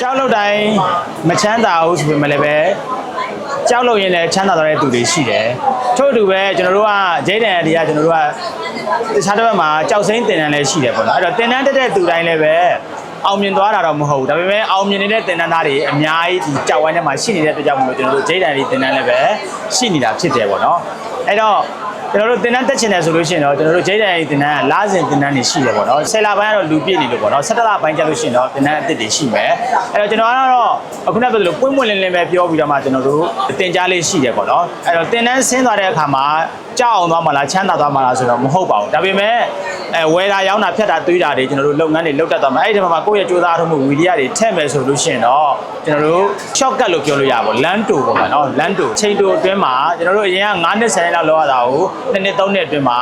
ကြောက်လို့တိုင်းမချမ်းသာဘူးဆိုပေမဲ့လည်းပဲကြောက်လို့ရင်လည်းချမ်းသာတဲ့သူတွေရှိတယ်ထို့အတူပဲကျွန်တော်တို့ကဂျိတ်တန်အဒီကကျွန်တော်တို့ကတခြားတစ်ဘက်မှာကြောက်စိမ့်တင်တန်းလည်းရှိတယ်ပေါ့နော်အဲ့တော့တင်တန်းတက်တဲ့သူတိုင်းလည်းပဲအောင်မြင်သွားတာတော့မဟုတ်ဘူးဒါပေမဲ့အောင်မြင်နေတဲ့တင်တန်းသားတွေအများကြီးဒီကြောက်ဝိုင်းထဲမှာရှိနေတဲ့အတွက်ကြောင့်မလို့ကျွန်တော်တို့ဂျိတ်တန်ဒီတင်တန်းလည်းပဲရှိနေတာဖြစ်တယ်ပေါ့နော်အဲ့တော့ ကျွန်တော်တို့တင်တန်းတက်ချင်တယ်ဆိုလို့ရှိရင်တော့ကျွန်တော်တို့ဂျိတ်တန်ဒီတင်တန်းကလာစဉ်တင်တန်းတွေရှိတယ်ပေါ့နော်ဆယ်လပိုင်းကတော့လူပြည့်နေလို့ပေါ့နော်17လပိုင်းကျလို့ရှိရင်တော့တင်တန်းအစ်စ်တွေရှိမယ်အဲ့တော့ကျွန်တော်ကတော့အခုနကပြောသလိုပွင့်ပွင့်လင်းလင်းပဲပြောပြီးတော့မှကျွန်တော်တို့တင်ကြားလေးရှိတယ်ပေါ့နော်အဲ့တော့တင်တန်းဆင်းသွားတဲ့အခါမှာကြောက်အောင်သွားမှလားချမ်းသာသွားမှလားဆိုတော့မဟုတ်ပါဘူးဒါပေမဲ့ အဲဝယ်တာရောင်းတာဖြတ်တာတွေးတာတွေကျွန်တော်တို့လုပ်ငန်းတွေလုပ်တတ်သွားမှာအဲ့ဒီမှာကိုယ့်ရဲ့ကြိုးစားထုတ်မှုဝီဒီယတွေထည့်မယ်ဆိုလို့ရှိရင်တော့ကျွန်တော်တို့ shortcut လို့ပြောလို့ရပါဘူးလမ်းတူပေါ့နော်လမ်းတူချိန်တူအတွင်းမှာကျွန်တော်တို့အရင်က9နှစ်10နှစ်လောက်လောက်ရတာကိုနှစ်နှစ်3နှစ်အတွင်းမှာ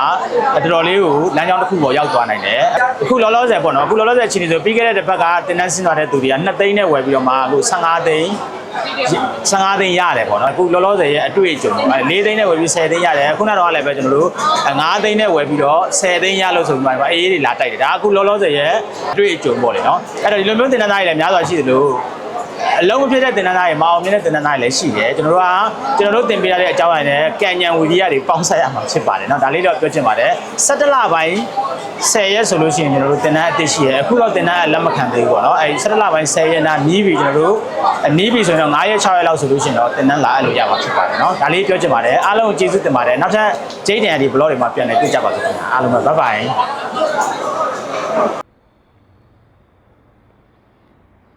တော်တော်လေးကိုလမ်းကြောင်းတစ်ခုပေါ်ရောက်သွားနိုင်တယ်အခုလောလောဆယ်ပေါ့နော်အခုလောလောဆယ်ချိန်နေဆိုပြီးခဲ့တဲ့တစ်ပတ်ကတင်တန်းဆင်းသွားတဲ့သူတွေက2သိန်းနဲ့ဝယ်ပြီးတော့မှအခု15သိန်း 15သိန်းရတယ်ပေါ့နော်အခုလောလောဆယ်ရဲ့အတွေ့အကြုံပေါ့4သိန်းနဲ့ဝယ်ပြီး10သိန်းရတယ်ခုနကတော့လည်းပဲကျွန်တော်တို့5သိန်းနဲ့ဝယ်ပြီးတော့10သိန်းရလို့ဆိုပြီးမှအေးအေးတွေလာတိုက်တယ်ဒါအခုလောလောဆယ်ရဲ့အတွေ့အကြုံပေါ့လေနော်အဲ့တော့ဒီလိုမျိုးတင်တန်းသားတွေလည်းများစွာရှိသလို အလုံးမဖြစ်တဲ့တင်နန်းသားတွေမအောင်မြင်တဲ့တင်နန်းသားတွေလည်းရှိတယ်ကျွန်တော်တို့ကကျွန်တော်တို့တင်ပေးရတဲ့အကြောင်းအရာနဲ့ကံဉဏ်ဝီဒီယတွေပေါင်းဆက်ရမှာဖြစ်ပါတယ်เนาะဒါလေးတော့ပြောချင်ပါတယ်17လပိုင်း10ရက်ဆိုလို့ရှိရင်ကျွန်တော်တို့တင်နန်းအစ်ရှိရအခုတော့တင်နန်းအလက်မခံသေးဘူးပေါ့เนาะအဲဒီ17လပိုင်း10ရက်နာနီးပြီကျွန်တော်တို့နီးပြီဆိုရင်တော့9ရက်6ရက်လောက်ဆိုလို့ရှိရင်တော့တင်နန်းလာအဲ့လိုရမှာဖြစ်ပါတယ်เนาะဒါလေးပြောချင်ပါတယ်အားလုံးကိုကျေးဇူးတင်ပါတယ်နောက်ထပ်ဂျိတ်တန်ဒီ blog တွေမှာပြန်လည်တွေ့ကြပါစို့ခင်ဗျာအားလုံးပဲ bye bye